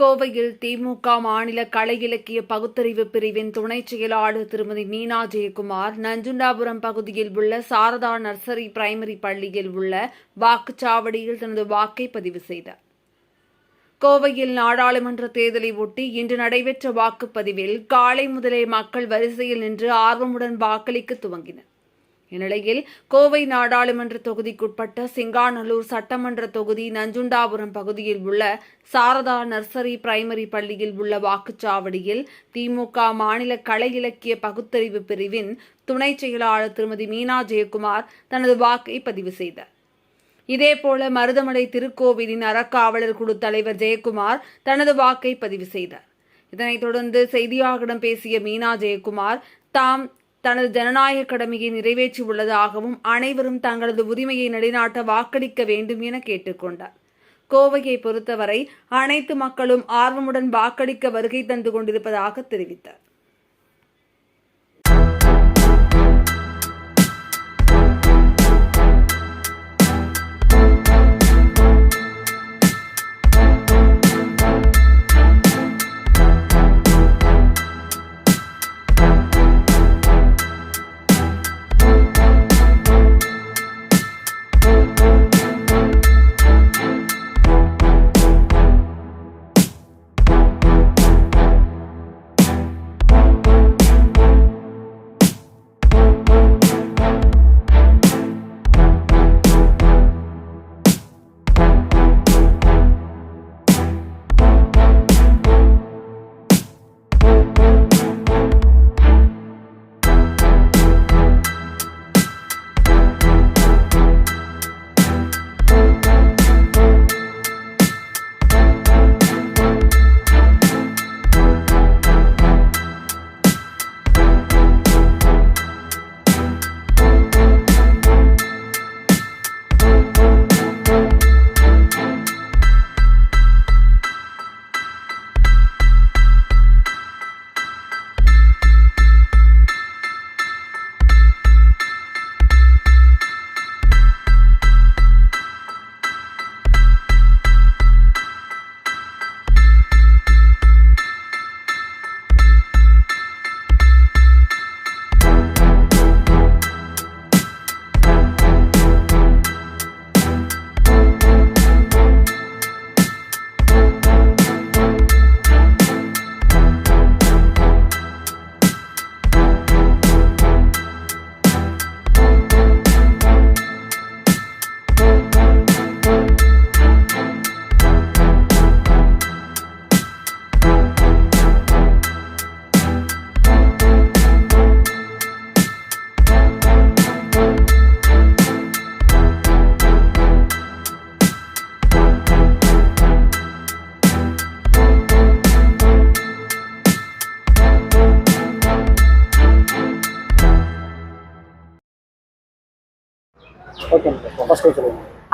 கோவையில் திமுக மாநில கலை இலக்கிய பகுத்தறிவு பிரிவின் துணைச் செயலாளர் திருமதி மீனா ஜெயக்குமார் நஞ்சுண்டாபுரம் பகுதியில் உள்ள சாரதா நர்சரி பிரைமரி பள்ளியில் உள்ள வாக்குச்சாவடியில் தனது வாக்கை பதிவு செய்தார். கோவையில் நாடாளுமன்ற தேர்தலை ஒட்டி இன்று நடைபெற்ற வாக்குப்பதிவில் காலை முதலே மக்கள் வரிசையில் நின்று ஆர்வமுடன் வாக்களிக்க துவங்கினர். இந்நிலையில் கோவை நாடாளுமன்ற தொகுதிக்குட்பட்ட சிங்காநல்லூர் சட்டமன்ற தொகுதி நஞ்சுண்டாபுரம் பகுதியில் உள்ள சாரதா நர்சரி பிரைமரி பள்ளியில் உள்ள வாக்குச்சாவடியில் திமுக மாநில கலை இலக்கிய பகுத்தறிவு பிரிவின் துணைச் செயலாளர் திருமதி மீனா ஜெயக்குமார் தனது வாக்கை பதிவு செய்தார். இதேபோல மருதமலை திருக்கோவிலின் அறக்காவலர் குழு தலைவர் ஜெயக்குமார் தனது வாக்கை பதிவு செய்தார். இதனைத் தொடர்ந்து செய்தியாளர்களிடம் பேசிய மீனா ஜெயக்குமார் தாம் தனது ஜனநாயக கடமையை நிறைவேற்றியுள்ளதாகவும் அனைவரும் தங்களது உரிமையை நிலைநாட்ட வாக்களிக்க வேண்டும் என கேட்டுக்கொண்டார் கோவையை பொறுத்தவரை அனைத்து மக்களும் ஆர்வமுடன் வாக்களிக்க வருகை தந்து கொண்டிருப்பதாக தெரிவித்தார்.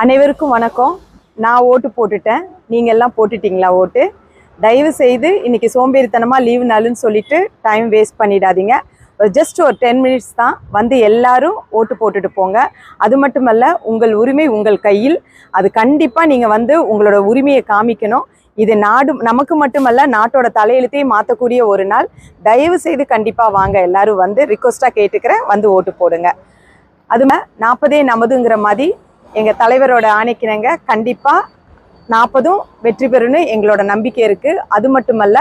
அனைவருக்கும் வணக்கம். நான் ஓட்டு போட்டுட்டேன். நீங்க எல்லாம் போட்டுட்டீங்களா ஓட்டு? தயவு செய்து இன்னைக்கு சோம்பேறித்தனமா லீவு நாளுன்னு சொல்லிட்டு டைம் வேஸ்ட் பண்ணிடாதீங்க. ஜஸ்ட் ஒரு டென் மினிட்ஸ் தான் வந்து எல்லாரும் ஓட்டு போட்டுட்டு போங்க. அது மட்டுமல்ல உங்கள் உரிமை உங்கள் கையில். அது கண்டிப்பாக நீங்கள் வந்து உங்களோட உரிமையை காமிக்கணும். இது நாடு நமக்கு மட்டுமல்ல நாட்டோட தலையெழுத்தையும் மாற்றக்கூடிய ஒரு நாள். தயவு செய்து கண்டிப்பாக வாங்க. எல்லாரும் வந்து ரிக்வஸ்ட்டாக கேட்டுக்கிறேன். வந்து ஓட்டு போடுங்க. அதுமே நாற்பதே நமதுங்கிற மாதிரி எங்கள் தலைவரோட ஆணைக்கிணங்க. கண்டிப்பாக நாற்பதும் வெற்றி பெறுன்னு எங்களோட நம்பிக்கை இருக்குது அது மட்டுமல்ல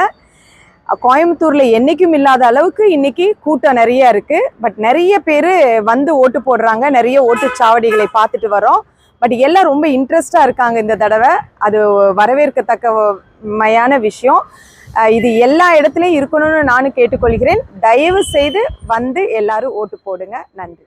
கோயம்புத்தூரில் என்றைக்கும் இல்லாத அளவுக்கு இன்றைக்கி கூட்டம் நிறைய இருக்குது பட் நிறைய பேர் வந்து ஓட்டு போடுறாங்க. நிறைய ஓட்டுச்சாவடிகளை பார்த்துட்டு வரோம். பட் எல்லாம் ரொம்ப இன்ட்ரெஸ்டாக இருக்காங்க இந்த தடவை. அது வரவேற்கத்தக்க மையான விஷயம். இது எல்லா இடத்துலையும் இருக்கணும்னு நானும் கேட்டுக்கொள்கிறேன். தயவு செய்து வந்து எல்லாரும் ஓட்டு போடுங்க. நன்றி.